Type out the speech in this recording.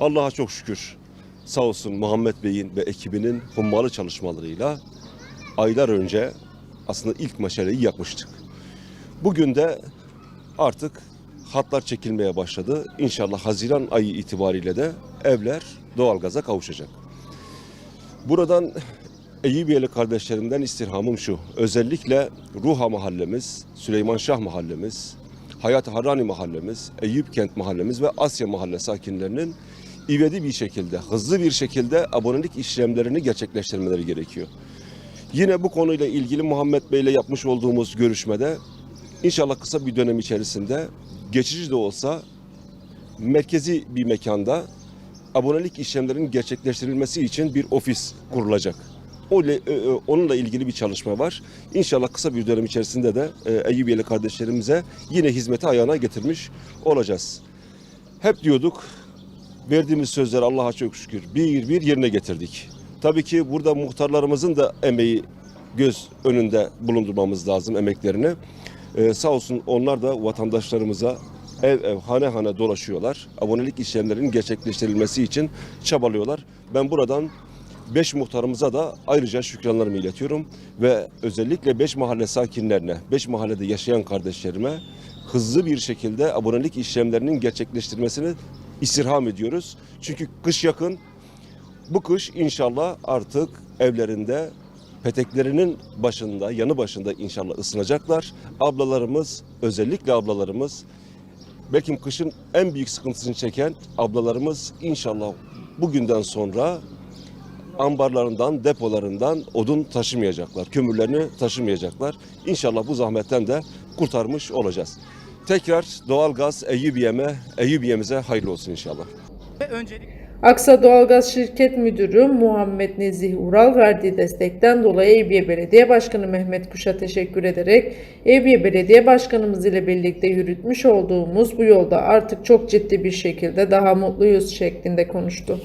Allah'a çok şükür sağ olsun Muhammed Bey'in ve ekibinin hummalı çalışmalarıyla aylar önce aslında ilk meşaleyi yakmıştık. Bugün de artık hatlar çekilmeye başladı. İnşallah Haziran ayı itibariyle de evler doğalgaza kavuşacak. Buradan Eyyubiyeli kardeşlerimden istirhamım şu. Özellikle Ruha mahallemiz, Süleyman Şah mahallemiz, Hayat Harani mahallemiz, Eyüp Kent mahallemiz ve Asya mahalle sakinlerinin ivedi bir şekilde, hızlı bir şekilde abonelik işlemlerini gerçekleştirmeleri gerekiyor. Yine bu konuyla ilgili Muhammed Bey ile yapmış olduğumuz görüşmede inşallah kısa bir dönem içerisinde geçici de olsa merkezi bir mekanda abonelik işlemlerinin gerçekleştirilmesi için bir ofis kurulacak. O e, e, onunla ilgili bir çalışma var. İnşallah kısa bir dönem içerisinde de e, Eyyubiyeli kardeşlerimize yine hizmeti ayağına getirmiş olacağız. Hep diyorduk verdiğimiz sözleri Allah'a çok şükür bir bir yerine getirdik. Tabii ki burada muhtarlarımızın da emeği göz önünde bulundurmamız lazım emeklerini. Ee, sağ olsun onlar da vatandaşlarımıza ev ev hane hane dolaşıyorlar. Abonelik işlemlerinin gerçekleştirilmesi için çabalıyorlar. Ben buradan Beş muhtarımıza da ayrıca şükranlarımı iletiyorum ve özellikle beş mahalle sakinlerine, beş mahallede yaşayan kardeşlerime hızlı bir şekilde abonelik işlemlerinin gerçekleştirmesini istirham ediyoruz. Çünkü kış yakın. Bu kış inşallah artık evlerinde peteklerinin başında, yanı başında inşallah ısınacaklar. Ablalarımız, özellikle ablalarımız belki kışın en büyük sıkıntısını çeken ablalarımız inşallah bugünden sonra ambarlarından, depolarından odun taşımayacaklar. Kömürlerini taşımayacaklar. İnşallah bu zahmetten de kurtarmış olacağız. Tekrar doğalgaz Eyyubiye'me, Eyyubiye'mize hayırlı olsun inşallah. Ve öncelik Aksa Doğalgaz Şirket Müdürü Muhammed Nezih Ural verdiği destekten dolayı Eyüpiye Belediye Başkanı Mehmet Kuş'a teşekkür ederek Eyüpiye Belediye Başkanımız ile birlikte yürütmüş olduğumuz bu yolda artık çok ciddi bir şekilde daha mutluyuz şeklinde konuştu.